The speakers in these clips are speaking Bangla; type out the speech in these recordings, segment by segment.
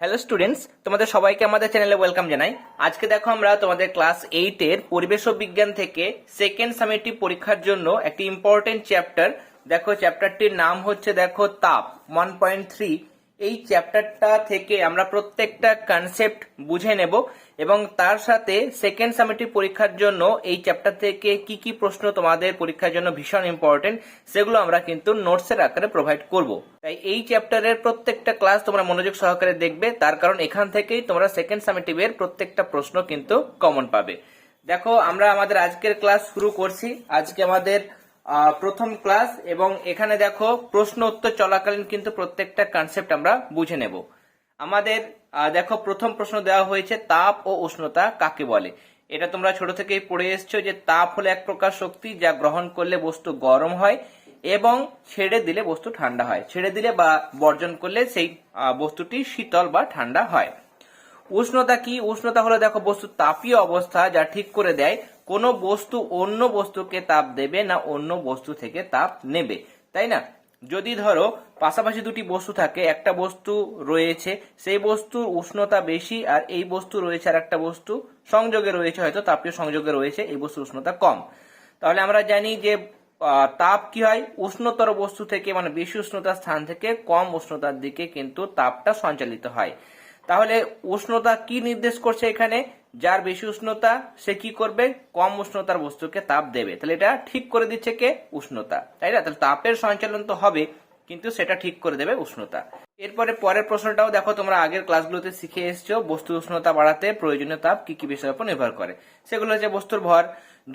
হ্যালো স্টুডেন্টস তোমাদের সবাইকে আমাদের চ্যানেলে ওয়েলকাম জানাই। আজকে দেখো আমরা তোমাদের ক্লাস এইটের পরিবেশ ও বিজ্ঞান থেকে সেকেন্ড সামেটিভ পরীক্ষার জন্য একটি ইম্পর্টেন্ট চ্যাপ্টার দেখো চ্যাপ্টারটির নাম হচ্ছে, দেখো, তাপ ওয়ান পয়েন্ট থ্রি এই চ্যাপ্টারটা থেকে আমরা প্রত্যেকটা কনসেপ্ট বুঝে নেব এবং তার সাথে সেকেন্ড সামেটিভ পরীক্ষার জন্য এই চ্যাপ্টার থেকে কি কি প্রশ্ন তোমাদের পরীক্ষার জন্য ভীষণ ইম্পর্টেন্ট সেগুলো আমরা কিন্তু নোটসের আকারে প্রোভাইড করব। তাই এই চ্যাপ্টারের প্রত্যেকটা ক্লাস তোমরা মনোযোগ সহকারে দেখবে, তার কারণ এখান থেকেই তোমরা সেকেন্ড সামেটিভের প্রত্যেকটা প্রশ্ন কিন্তু কমন পাবে। দেখো, আমরা আমাদের আজকের ক্লাস শুরু করছি। আজকে আমাদের প্রথম ক্লাস এবং এখানে দেখো প্রশ্ন উত্তর চলাকালীন কিন্তু প্রত্যেকটা কনসেপ্ট আমরা বুঝে নেব। আমাদের দেখো প্রথম প্রশ্ন দেওয়া হয়েছে, তাপ ও উষ্ণতা কাকে বলে? এটা তোমরা ছোট থেকেই পড়ে এসছো যে তাপ হলো এক প্রকার শক্তি যা গ্রহণ করলে বস্তু গরম হয় এবং ছেড়ে দিলে বস্তু ঠান্ডা হয়। ছেড়ে দিলে বা বর্জন করলে সেই বস্তুটি শীতল বা ঠান্ডা হয়। উষ্ণতা কি? উষ্ণতা হলো দেখো বস্তু তাপীয় অবস্থা যা ঠিক করে দেয় কোন বস্তু অন্য বস্তুকে তাপ দেবে না অন্য বস্তু থেকে তাপ নেবে, তাই না? যদি ধরো পাশাপাশি দুটি বস্তু থাকে, একটা বস্তু রয়েছে, সেই বস্তুর উষ্ণতা বেশি আর এই বস্তু রয়েছে আর একটা বস্তু সংযোগে রয়েছে, হয়তো তাপীয় সংযোগে রয়েছে, এই বস্তুর উষ্ণতা কম। তাহলে আমরা জানি যে তাপ কি হয়? উষ্ণতর বস্তু থেকে মানে বেশি উষ্ণতার স্থান থেকে কম উষ্ণতার দিকে কিন্তু তাপটা সঞ্চালিত হয়। তাহলে উষ্ণতা কি নির্দেশ করছে এখানে? যার বেশি উষ্ণতা, সে কি করবে? কম উষ্ণতার বস্তুকে তাপ দেবে। তাহলে এটা ঠিক করে দিচ্ছে কে? উষ্ণতা। তাই না? তাহলে তাপের সঞ্চালন তো হবে, কিন্তু সেটা ঠিক করে দেবে উষ্ণতা। এরপরে পরের প্রশ্নটাও দেখো, তোমরা আগের ক্লাসগুলোতে শিখে এসছো, বস্তুর উষ্ণতা বাড়াতে প্রয়োজনীয় তাপ কি কি বিষয়ের উপর নির্ভর করে। সেগুলো হচ্ছে বস্তুর ভর।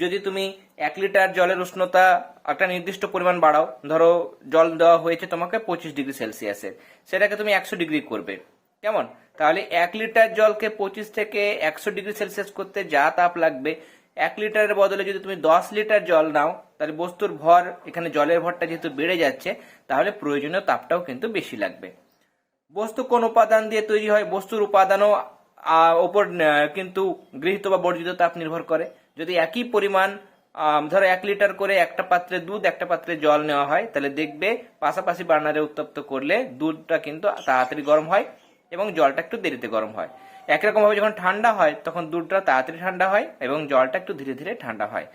যদি তুমি এক লিটার জলের উষ্ণতা একটা নির্দিষ্ট পরিমাণ বাড়াও, ধরো জল দেওয়া হয়েছে তোমাকে পঁচিশ ডিগ্রি সেলসিয়াসের, সেটাকে তুমি একশো ডিগ্রি করবে। কেমন? তাহলে এক লিটার জলকে পঁচিশ থেকে একশো ডিগ্রি সেলসিয়াস করতে যা তাপ লাগবে, এক লিটারের বদলে যদি তুমি দশ লিটার জল নাও, তাহলে বস্তুর ভর, এখানে জলের ভরটা যেহেতু বেড়ে যাচ্ছে, তাহলে প্রয়োজনীয় তাপটাও কিন্তু বেশি লাগবে। বস্তু কোন উপাদান দিয়ে তৈরি হয়? বস্তুর উপাদানও ওপর কিন্তু গৃহীত বা বর্জিত তাপ নির্ভর করে। যদি একই পরিমাণ ধরো এক লিটার করে একটা পাত্রে দুধ, একটা পাত্রে জল নেওয়া হয়, তাহলে দেখবে পাশাপাশি বার্নারে উত্তপ্ত করলে দুধটা কিন্তু তাড়াতাড়ি গরম হয়। এবং জলটা একটু দেরিতে গরম হয়। একরকম ভাবে যখন ঠান্ডা হয়, তখন দুধটা তাড়াতাড়ি ঠান্ডা হয় এবং জলটা একটু ধীরে ধীরে ঠান্ডা হয়।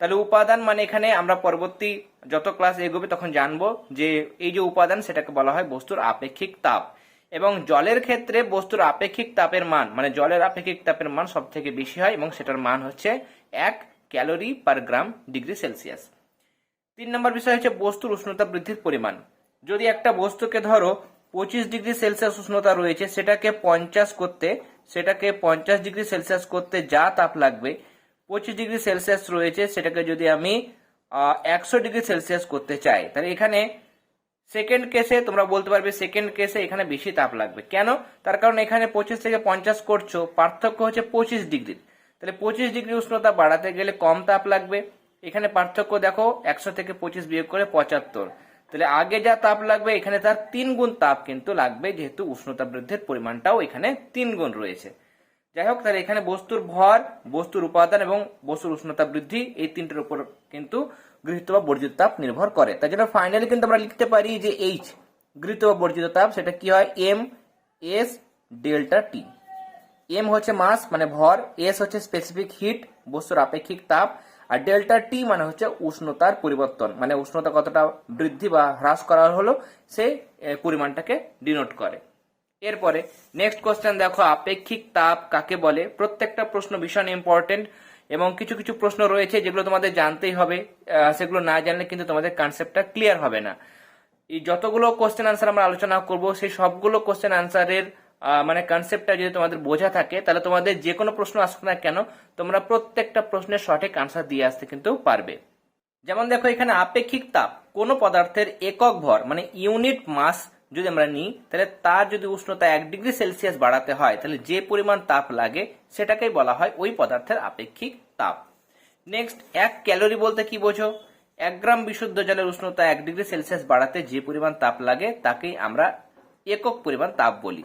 তাহলে উপাদান মানে এখানে আমরা পরবর্তী যত ক্লাস এগোবে তখন জানব যে এই যে উপাদান সেটাকে বলা হয় বস্তুর আপেক্ষিক তাপ। এবং জলের ক্ষেত্রে বস্তুর আপেক্ষিক তাপের মান মানে জলের আপেক্ষিক তাপের মান সব থেকে বেশি হয় এবং সেটার মান হচ্ছে এক calorie per gram degree Celsius. তিন নম্বর বিষয় হচ্ছে বস্তুর উষ্ণতা বৃদ্ধির পরিমাণ। যদি একটা বস্তুকে ধরো পঁচিশ ডিগ্রি সেলসিয়াস উষ্ণতা রয়েছে, সেটাকে পঞ্চাশ করতে, সেটাকে পঞ্চাশ ডিগ্রি সেলসিয়াস করতে যা তাপ লাগবে, পঁচিশ ডিগ্রি সেলসিয়াস রয়েছে, সেটাকে যদি আমি একশো ডিগ্রি সেলসিয়াস করতে চাই, তাহলে এখানে সেকেন্ড কেসে তোমরা বলতে পারবে সেকেন্ড কেসে এখানে বেশি তাপ লাগবে। কেন? তার কারণ এখানে পঁচিশ থেকে পঞ্চাশ করছ, পার্থক্য হচ্ছে পঁচিশ ডিগ্রি। তাহলে পঁচিশ ডিগ্রি উষ্ণতা বাড়াতে গেলে কম তাপ লাগবে। এখানে পার্থক্য দেখো, একশো থেকে পঁচিশ বিয়োগ করে পঁচাত্তর। তাহলে আগে যা তাপ লাগবে, এখানে তার তিন গুণ তাপ কিন্তু লাগবে, যেহেতু উষ্ণতা বৃদ্ধির পরিমাণটাও এখানে তিন গুণ রয়েছে। যাই হোক, তাহলে এখানে বস্তুর ভর, বস্তুর উপাদান এবং বস্তুর উষ্ণতা বৃদ্ধি, এই তিনটের উপর কিন্তু গৃহীত বা বর্জিত তাপ নির্ভর করে। তাই জন্য ফাইনালি কিন্তু আমরা লিখতে পারি যে এইচ গৃহীত বা বর্জিত তাপ, সেটা কি হয়? M S delta T M হচ্ছে মাস মানে ভর এস হচ্ছে স্পেসিফিক হিট বস্তুর আপেক্ষিক তাপ। আর ডেল্টা টি মানে হচ্ছে উষ্ণতার পরিবর্তন মানে উষ্ণতা কতটা বৃদ্ধি বা হ্রাস করা হলো সেই পরিমাণটাকে ডিনোট করে। এরপরে নেক্সট কোশ্চেন দেখো, আপেক্ষিক তাপ কাকে বলে? প্রত্যেকটা প্রশ্ন ভীষণ ইম্পর্টেন্ট এবং কিছু কিছু প্রশ্ন রয়েছে যেগুলো তোমাদের জানতেই হবে সেগুলো না জানলে কিন্তু তোমাদের কনসেপ্টটা ক্লিয়ার হবে না। এই যতগুলো কোশ্চেন আনসার আমরা আলোচনা করব, সেই সবগুলো কোশ্চেন আনসারের মানে কনসেপ্টটা যদি তোমাদের বোঝা থাকে, তাহলে তোমাদের যে কোনো প্রশ্ন আসুক না কেন, তোমরা প্রত্যেকটা প্রশ্নের সঠিক আনসার দিয়ে আসতে কিন্তু পারবে। যেমন দেখো, এখানে আপেক্ষিক তাপ, কোনো পদার্থের একক ভর মানে ইউনিট মাস যদি আমরা নিই, তাহলে তার যদি উষ্ণতা এক ডিগ্রি সেলসিয়াস বাড়াতে হয়, তাহলে যে পরিমাণ তাপ লাগে, সেটাকেই বলা হয় ওই পদার্থের আপেক্ষিক তাপ। নেক্সট এক ক্যালোরি বলতে কি বোঝো? এক গ্রাম বিশুদ্ধ জলের উষ্ণতা এক ডিগ্রি সেলসিয়াস বাড়াতে যে পরিমাণ তাপ লাগে, তাকেই আমরা একক পরিমাণ তাপ বলি।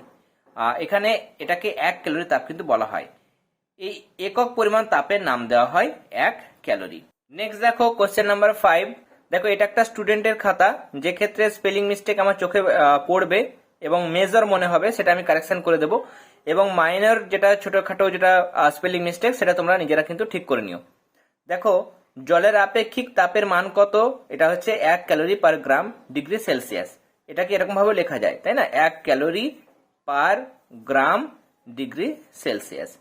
এখানে এটাকে এক ক্যালোরি তাপ কিন্তু বলা হয়। এই একক পরিমাণ তাপের নাম দেওয়া হয় এক ক্যালোরি। নেক্সট দেখো কোশ্চেন নাম্বার ফাইভ দেখো, এটা একটা স্টুডেন্টের খাতা, যে ক্ষেত্রে স্পেলিং মিস্টেক আমার চোখে পড়বে এবং মেজর মনে হবে, সেটা আমি কারেকশন করে দেবো। এবং মাইনর যেটা ছোটখাটো যেটা স্পেলিং মিস্টেক সেটা তোমরা নিজেরা কিন্তু ঠিক করে নিও। দেখো, জলের আপেক্ষিক তাপের মান কত? এটা হচ্ছে এক calorie per gram degree Celsius. এটাকে এরকম ভাবে লেখা যায়, তাই না? এক calorie per gram degree Celsius.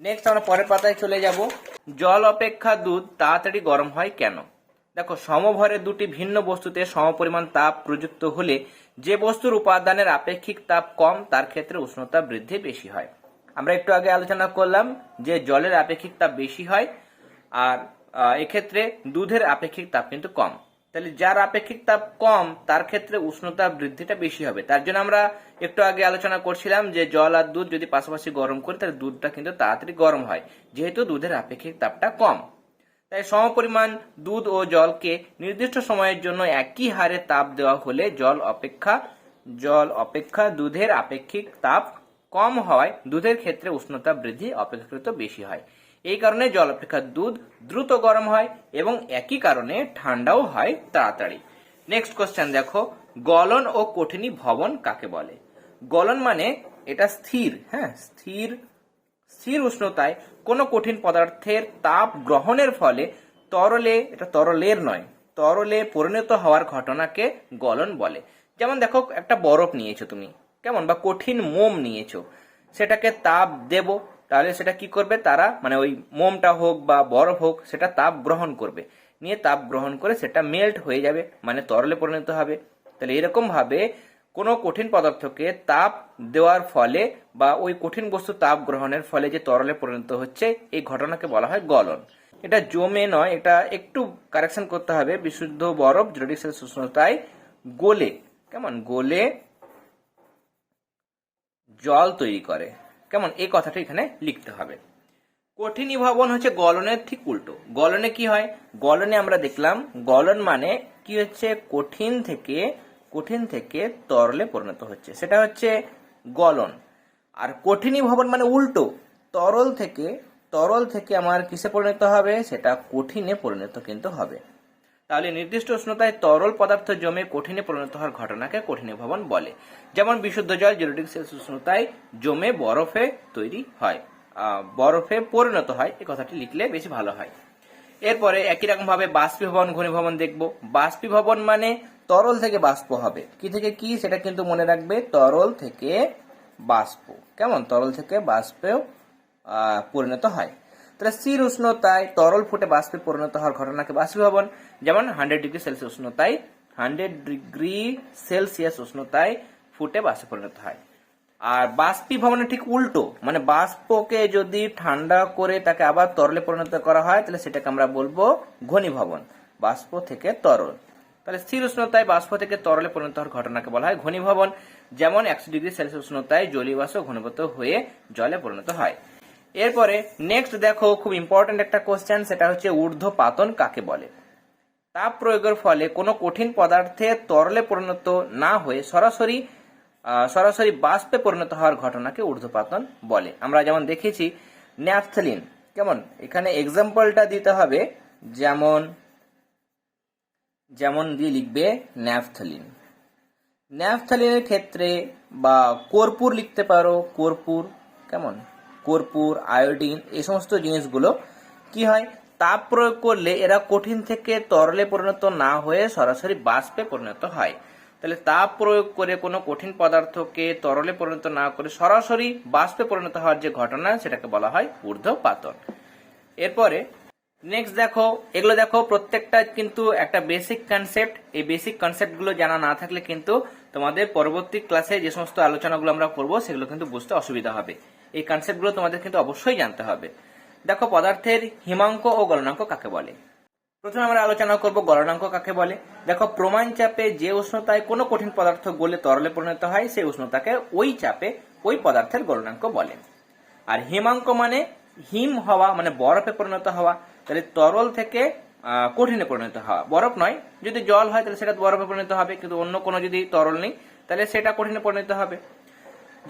Next আমরা পরের পাতায় চলে যাব। জল অপেক্ষা দুধ তাড়াতাড়ি গরম হয় কেন? দেখো, সমভরে দুটি ভিন্ন বস্তুতে সমপরিমাণ তাপ প্রযুক্ত হলে যে বস্তুর উপাদানের আপেক্ষিক তাপ কম, তার ক্ষেত্রে উষ্ণতা বৃদ্ধি বেশি হয়। আমরা একটু আগে আলোচনা করলাম যে জলের আপেক্ষিক তাপ বেশি হয় আর এক্ষেত্রে দুধের আপেক্ষিক তাপ কিন্তু কম। তাহলে যার আপেক্ষিক তাপ কম, তার ক্ষেত্রে উষ্ণতা বৃদ্ধিটা বেশি হবে। তার জন্য আমরা একটু আগে আলোচনা করছিলাম যে জল আর দুধ যদি পাশাপাশি গরম করি, তাহলে দুধটা কিন্তু তাড়াতাড়ি গরম হয়, যেহেতু দুধের আপেক্ষিক তাপটা কম। তাই সমপরিমাণ দুধ ও জলকে নির্দিষ্ট সময়ের জন্য একই হারে তাপ দেওয়া হলে জল অপেক্ষা জল অপেক্ষা দুধের আপেক্ষিক তাপ কম হওয়ায় দুধের ক্ষেত্রে উষ্ণতা বৃদ্ধি অপেক্ষাকৃত বেশি হয়। এই কারণে জল অপেক্ষা দুধ দ্রুত গরম হয় এবং একই কারণে ঠান্ডাও হয় তাড়াতাড়ি। নেক্সট কোশ্চেন দেখো, গলন ও কঠিনী ভবন কাকে বলে? গলন মানে এটা স্থির হ্যাঁ স্থির স্থির উষ্ণতায় কোনো কঠিন পদার্থের তাপ গ্রহণের ফলে তরলে, এটা তরলের নয়, তরলে পরিণত হওয়ার ঘটনাকে গলন বলে। যেমন দেখো, একটা বরফ নিয়েছো তুমি, কেমন? বা কঠিন মোম নিয়েছো, সেটাকে তাপ দেব তাহলে সেটা কি করবে? তারা মানে ওই মোমটা হোক বা বরফ হোক, সেটা তাপ গ্রহণ করবে। নিয়ে তাপ গ্রহণ করে সেটা মেল্ট হয়ে যাবে মানে তরলে পরিণত হবে। তাহলে এরকম ভাবে কোনো কঠিন পদার্থকে তাপ দেওয়ার ফলে বা ওই কঠিন বস্তু তাপ গ্রহণের ফলে যে তরলে পরিণত হচ্ছে, এই ঘটনাকে বলা হয় গলন। এটা জমে নয়, এটা একটু কারেকশন করতে হবে। বিশুদ্ধ বরফ ডিগ্রি উষ্ণতায় গোলে, কেমন? গোলে জল তৈরি করে। কেমন? এই কথাটা এখানে লিখতে হবে। কঠিনী ভবন হচ্ছে গলনের ঠিক উল্টো। গলনে কি হয়? গলনে আমরা দেখলাম, গলন মানে কি হচ্ছে? কঠিন থেকে কঠিন থেকে তরলে পরিণত হচ্ছে। সেটা হচ্ছে গলন। আর কঠিনী ভবন মানে উল্টো। তরল থেকে তরল থেকে আমার কিসে পরিণত হবে? সেটা কঠিনে পরিণত কিন্তু হবে। তাহলে নির্দিষ্ট উষ্ণতায় তরল পদার্থ জমে কঠিনে পরিণত হওয়ার ঘটনাকে কঠিনী ভবন বলে। যেমন বিশুদ্ধ জল জিরো ডিগ্রি সেলসিয়াস উষ্ণতায় জমে বরফে তৈরি হয় বরফে পরিণত হয়, এই কথাটি লিখলে বেশি ভালো হয়। এরপরে একই রকম ভাবে বাষ্পীভবন, ঘনীভবন দেখব। বাষ্পীভবন মানে তরল থেকে বাষ্প হবে। কি থেকে কি, সেটা কিন্তু মনে রাখবে, তরল থেকে বাষ্প। কেমন? তরল থেকে বাষ্পেও পরিণত হয়। তাহলে স্থির উষ্ণতায় তরল ফুটে বাষ্পে পরিণত হওয়ার ঘটনাকে বাষ্পীভবন যেমন হান্ড্রেড ডিগ্রি সেলসিয়াস উষ্ণতায়, হান্ড্রেড ডিগ্রি সেলসিয়াস উষ্ণতায় ফুটে বাষ্পে পরিণত হয়। আর বাষ্পীভবনের ঠিক উল্টো মানে বাষ্পকে যদি ঠান্ডা করে তাকে আবার তরলে পরিণত করা হয়, তাহলে সেটাকে আমরা বলব ঘনীভবন, বাষ্প থেকে তরল। তাহলে স্থির উষ্ণতায় বাষ্প থেকে তরলে পরিণত হওয়ার ঘটনাকে বলা হয় ঘনীভবন। যেমন একশো ডিগ্রি সেলসিয়াস উষ্ণতায় জলীয় বাষ্প ঘনীভূত হয়ে জলে পরিণত হয়। এরপরে নেক্সট দেখো খুব ইম্পর্টেন্ট একটা কোশ্চেন সেটা হচ্ছে ঊর্ধ্বপাতন কাকে বলে? তাপ প্রয়োগের ফলে কোনো কঠিন পদার্থে তরলে পরিণত না হয়ে সরাসরি সরাসরি বাষ্পে পরিণত হওয়ার ঘটনাকে ঊর্ধ্বপাতন বলে। আমরা যেমন দেখেছি, ন্যাপথলিন, কেমন? এখানে এক্সাম্পলটা দিতে হবে, যেমন যেমন দিয়ে লিখবে ন্যাপথলিন। ন্যাপথলিনের ক্ষেত্রে বা কর্পূর লিখতে পারো, কর্পূর, কেমন? কর্পূর, আয়োডিন এই সমস্ত জিনিসগুলো কি হয়? তাপ প্রয়োগ করলে এরা কঠিন থেকে তরলে পরিণত না হয়ে সরাসরি বাষ্পে পরিণত হয়। তাহলে তাপ প্রয়োগ করে কোনো কঠিন পদার্থকে তরলে পরিণত না করে সরাসরি বাষ্পে পরিণত হওয়ার যে ঘটনা, সেটাকে বলা হয় ঊর্ধ্বপাতন। এরপরে নেক্সট দেখো, এগুলো দেখো প্রত্যেকটা কিন্তু একটা বেসিক কনসেপ্ট এই বেসিক কনসেপ্টগুলো জানা না থাকলে কিন্তু তোমাদের পরবর্তী ক্লাসে যে সমস্ত আলোচনাগুলো আমরা করব, সেগুলো কিন্তু বুঝতে অসুবিধা হবে। এই কনসেপ্টগুলো তোমাদের কিন্তু অবশ্যই জানতে হবে। দেখো, পদার্থের হিমাঙ্ক ও গলনাঙ্ক কাকে বলে? প্রথমে আমরা আলোচনা করব গলনাঙ্ক কাকে বলে। দেখো, প্রমাণ চাপে যে উষ্ণতায় কোনো কঠিন পদার্থ গলে তরলে পরিণত হয়, সেই উষ্ণতাকে ওই চাপে ওই পদার্থের গলনাঙ্ক বলে। আর হিমাঙ্ক মানে হিম হওয়া মানে বরফে পরিণত হওয়া, তাহলে তরল থেকে কঠিনে পরিণত হওয়া। বরফ নয়, যদি জল হয় তাহলে সেটা বরফে পরিণত হবে, কিন্তু অন্য কোনো যদি তরল নেই, তাহলে সেটা কঠিনে পরিণত হবে।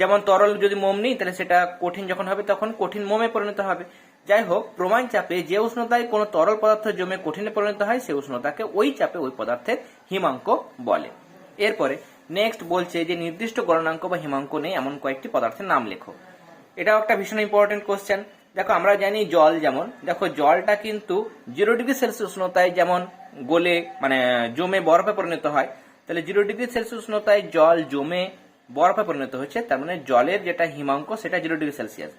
যেমন তরল যদি মোম নেই, তাহলে সেটা কঠিন যখন হবে তখন কঠিন মোমে পরিণত হবে। যাই হোক, প্রমাণ চাপে যে উষ্ণতায় কোনো তরল পদার্থ জমে কঠিনে পরিণত হয় সেই উষ্ণতাকে ওই চাপে ওই পদার্থের হিমাঙ্ক বলে। এরপরে নেক্সট বলছে যে নির্দিষ্ট গণনাঙ্ক বা হিমাঙ্ক নেই, এমন কয়েকটি পদার্থের নাম লেখো। এটাও একটা ভীষণ ইম্পর্টেন্ট কোশ্চেন দেখো, আমরা জানি জল যেমন, দেখো, জলটা কিন্তু জিরো ডিগ্রি সেলসিয়াস উষ্ণতায় যেমন গলে মানে জমে বরফে পরিণত হয়, তাহলে জিরো ডিগ্রি সেলসিয়াস উষ্ণতায় জল জমে বরফে পরিণত হচ্ছে তার মানে জলের যেটা হিমাঙ্ক, সেটা জিরো ডিগ্রি সেলসিয়াস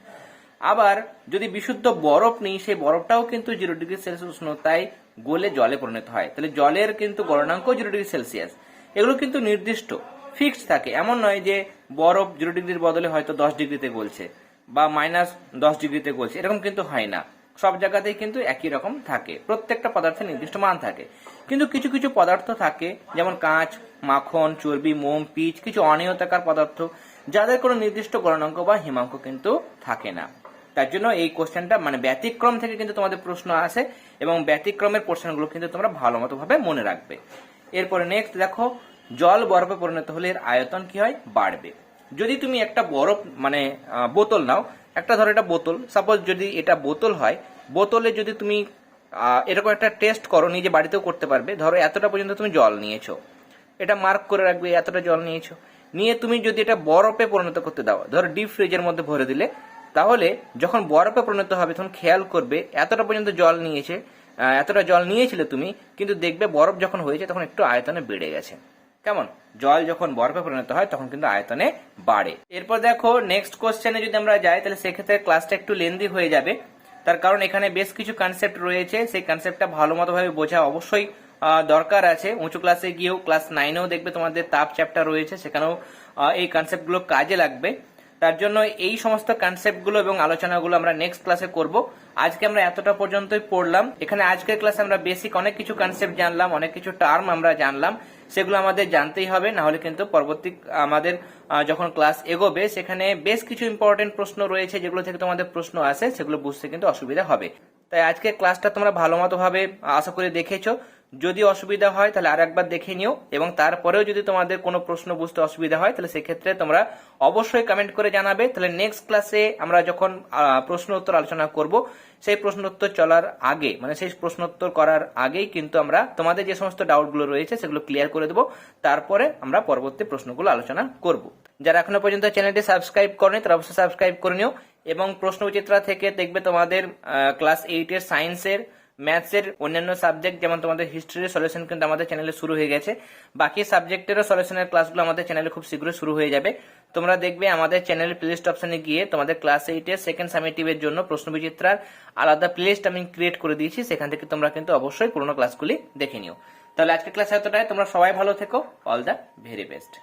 আবার যদি বিশুদ্ধ বরফ নেই, সেই বরফটাও কিন্তু জিরো ডিগ্রি সেলসিয়াস উষ্ণতায় গলে জলে পরিণত হয়। তাহলে জলের কিন্তু গণনাঙ্ক জিরো ডিগ্রি সেলসিয়াস এগুলো কিন্তু নির্দিষ্ট ফিক্সড থাকে। এমন নয় যে বরফ জিরো ডিগ্রির বদলে হয়তো দশ ডিগ্রিতে গলছে বা মাইনাস দশ ডিগ্রিতে গলছে, এরকম কিন্তু হয় না। সব জায়গাতেই কিন্তু একই রকম থাকে। প্রত্যেকটা পদার্থের নির্দিষ্ট মান থাকে। কিন্তু কিছু কিছু পদার্থ থাকে, যেমন কাঁচ, মাখন, চর্বি, মোম, পিচ, কিছু অনিয়তাকার পদার্থ, যাদের কোনো নির্দিষ্ট গণনাঙ্ক বা হিমাঙ্ক কিন্তু থাকে না। তার জন্য এই কোশ্চেনটা মানে ব্যতিক্রম থেকে কিন্তু তোমাদের প্রশ্ন আসে এবং ব্যতিক্রমের প্রশ্নগুলো কিন্তু তোমরা ভালো মতো ভাবে মনে রাখবে। এরপরে নেক্সট দেখো, জল বরফে পরিণত হলে এর আয়তন কি হয়? বাড়বে। যদি তুমি একটা বরফ মানে বোতল নাও একটা ধরো এটা বোতল সাপোজ যদি এটা বোতল হয়, বোতলে যদি তুমি এরকম একটা টেস্ট করো, নিজে বাড়িতেও করতে পারবে, ধরো এতটা পর্যন্ত তুমি জল নিয়েছো। এটা মার্ক করে রাখবে, এতটা জল নিয়েছো। নিয়ে তুমি যদি এটা বরফে পরিণত করতে দাও, ধরো ডিপ ফ্রিজের মধ্যে ভরে দিলে, তাহলে যখন বরফে পরিণত হবে, তখন খেয়াল করবে, এতটা পর্যন্ত জল নিয়েছে এতটা জল নিয়েছিলে তুমি, কিন্তু দেখবে বরফ যখন হয়েছে, তখন একটু আয়তনে বেড়ে গেছে। কেমন? জল যখন বরফে পরিণত হয়, তখন কিন্তু আয়তনে বাড়ে। এরপর দেখো নেক্সট কোশ্চেনে যদি আমরা যাই, তাহলে সেক্ষেত্রে ক্লাসটা একটু লেন্দি হয়ে যাবে। তার কারণ এখানে বেশ কিছু কনসেপ্ট রয়েছে। সেই কনসেপ্টটা ভালো মতো ভাবে বোঝা অবশ্যই দরকার আছে। উঁচু ক্লাসে গিয়েও ক্লাস নাইনেও দেখবে তোমাদের তাপ চ্যাপ্টার রয়েছে। সেখানেও এই কনসেপ্টগুলো কাজে লাগবে। তার জন্য এই সমস্ত কনসেপ্টগুলো এবং আলোচনাগুলো আমরা নেক্সট ক্লাসে করব। আজকে আমরা এতটা পর্যন্তই পড়লাম। এখানে আজকের ক্লাসে আমরা বেসিক অনেক কিছু কনসেপ্ট জানলাম, অনেক কিছু টার্ম আমরা জানলাম। সেগুলো আমাদের জানতেই হবে, নাহলে কিন্তু পরবর্তী, আমাদের যখন ক্লাস এগোবে, সেখানে বেশ কিছু ইম্পর্টেন্ট প্রশ্ন রয়েছে যেগুলো থেকে তোমাদের প্রশ্ন আসে, সেগুলো বুঝতে কিন্তু অসুবিধা হবে। তাই আজকে ক্লাসটা তোমরা ভালো মতো ভাবে আশা করে দেখেছ। যদি অসুবিধা হয়, তাহলে আর একবার দেখে নিও এবং তারপরেও যদি তোমাদের কোনো প্রশ্ন বুঝতে অসুবিধা হয়, তাহলে সেক্ষেত্রে তোমরা অবশ্যই কমেন্ট করে জানাবে। তাহলে নেক্সট ক্লাসে আমরা যখন প্রশ্ন উত্তর আলোচনা করব, সেই প্রশ্ন উত্তর চলার আগে মানে সেই প্রশ্ন উত্তর করার আগেই কিন্তু আমরা তোমাদের যে সমস্ত ডাউটগুলো রয়েছে, সেগুলো ক্লিয়ার করে দেবো। তারপরে আমরা পরবর্তী প্রশ্নগুলো আলোচনা করব। যারা এখনও পর্যন্ত চ্যানেলটি সাবস্ক্রাইব করেনি, তারা অবশ্যই সাবস্ক্রাইব করে নিও এবং প্রশ্ন বিচিত্রা থেকে দেখবে তোমাদের ক্লাস এইটের সায়েন্সের ম্যাথসের অন্যান্য সাবজেক্ট, যেমন তোমাদের হিস্ট্রির সলিউশন কিন্তু আমাদের চ্যানেলে শুরু হয়ে গেছে। বাকি সাবজেক্টেরও সলিউশনের ক্লাসগুলো আমাদের চ্যানেলে খুব শীঘ্রই শুরু হয়ে যাবে। তোমরা দেখবে আমাদের চ্যানেলের প্লেলিস্ট অপশনে গিয়ে তোমাদের ক্লাস এইটের সেকেন্ড সামেটিভের জন্য প্রশ্ন বিচিত্রার আলাদা প্লেলিস্ট আমি ক্রিয়েট করে দিয়েছি। সেখান থেকে তোমরা কিন্তু অবশ্যই পুরোনো ক্লাসগুলি দেখে নিও। তাহলে আজকের ক্লাস এতটাই। তোমরা সবাই ভালো থেকো। All the very best